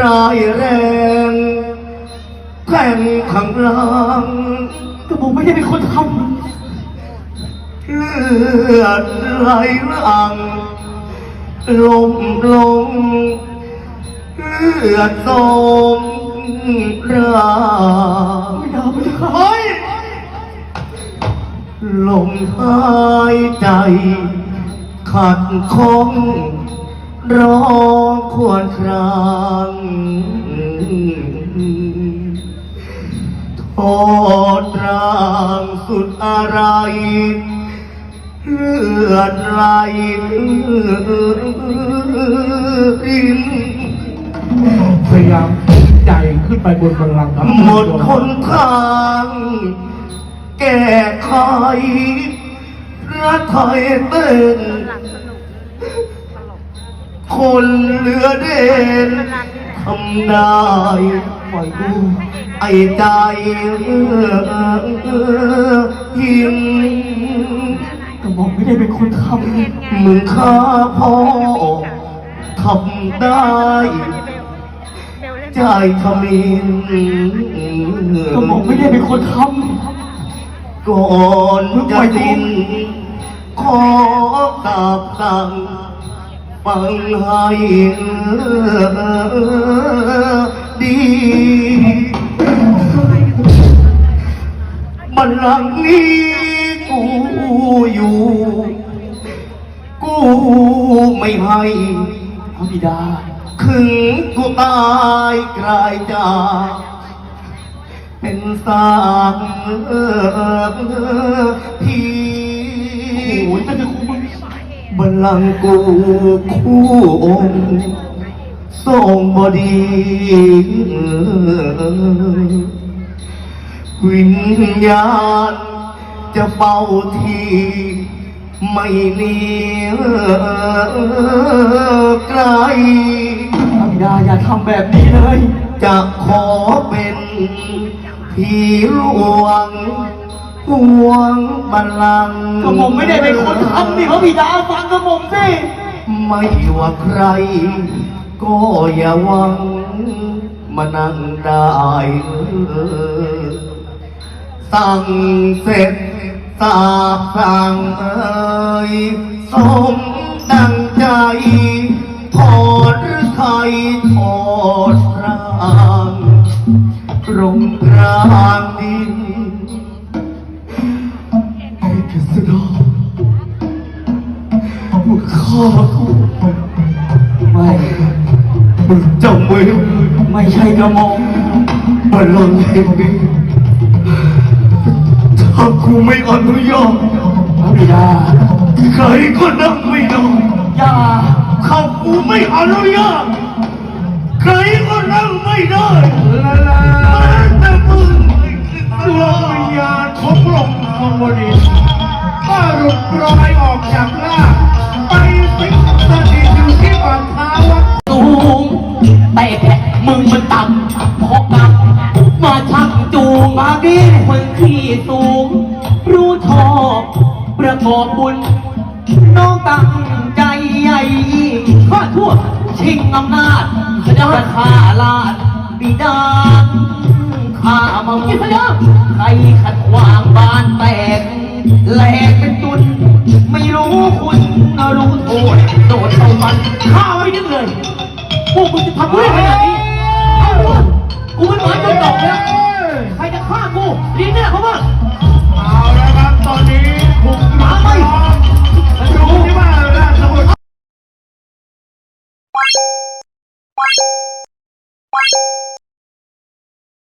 ร้ายแรงแกล้งข้างหล่างก็ผมไม่ได้เป็นคนทเลือดไหลหลังลมลงเลือดทรงราำไม่ได้ไม่ได้ครับเฮ้ยลมหายใจขัดคง ร้องควรครางโทษรางสุดอะไรเลือดไหลรินพยายามใจขึ้นไปบนบัลลังก์ครับหมดคนข้างแก้ไขพระไทยเป็น คนเหลือเด่นทำได้ปล่อยกูไอ้ใจยิงก็ผมไม่ได้เป็นคนทมึงฆ่าพ่อทำได้ใจทมินำก็ผมไม่ได้เป็นคนทก่อนจะสิ้นขอตอบสั่ง ฟังให้ดีบัลลังนี้กูอยู่ กูไม่ให้ำพระบิดาถึงกูตายกลายจากเป็นสางพี ลลังกูคู่องค์ทรงบดีวิญญาณจะเฝ้าที่ไม่หนีไกลพระบิดาอย่าทำแบบนี้เลย จะขอเป็นพี่หลวง ห่วงบัลลังก์ก็ผมไม่ได้เป็นคนทำนี่พระบิดาฟังกับผมสิไม่ว่าใคร ก็อย่าหวัง มานั่งได้สั่งเสร็จสาบสั่งเอ่ยสมดังใจทอดหรือไทยทอดร่างรงกลาง มึงจำไว้ไม่ใช่กระมอมบัลลังก์แห่งนี้ถ้ากูไม่อนุญาตพระบิดาใครก็นั่งไม่ได้อย่าข้ากูไม่อนุญาตใครก็นั่งไม่ได้ลาลาแม้แต่มึงดวงวิญญาณของหลงทองวดินก็หลุดลอยออกจากร่าง ดิคนที่สูง รู้ชอบประกอบบุญ น้องตั้งใจใหญ่ข้าทั่วชิงอำนาจจะฆ่าลาดบิดาข้ามามุขใครขัดขวางบ้านแตกแหลกเป็นตุน ไม่รู้คุณรู้โทษโดดเข้ามันข้าไม่นึกเลยพวกมึงจะทำกูได้ขนาดนี้เอาล่ะกูไม่หมายจะตอบแล้ว จริงเนี่ยเพราะว่า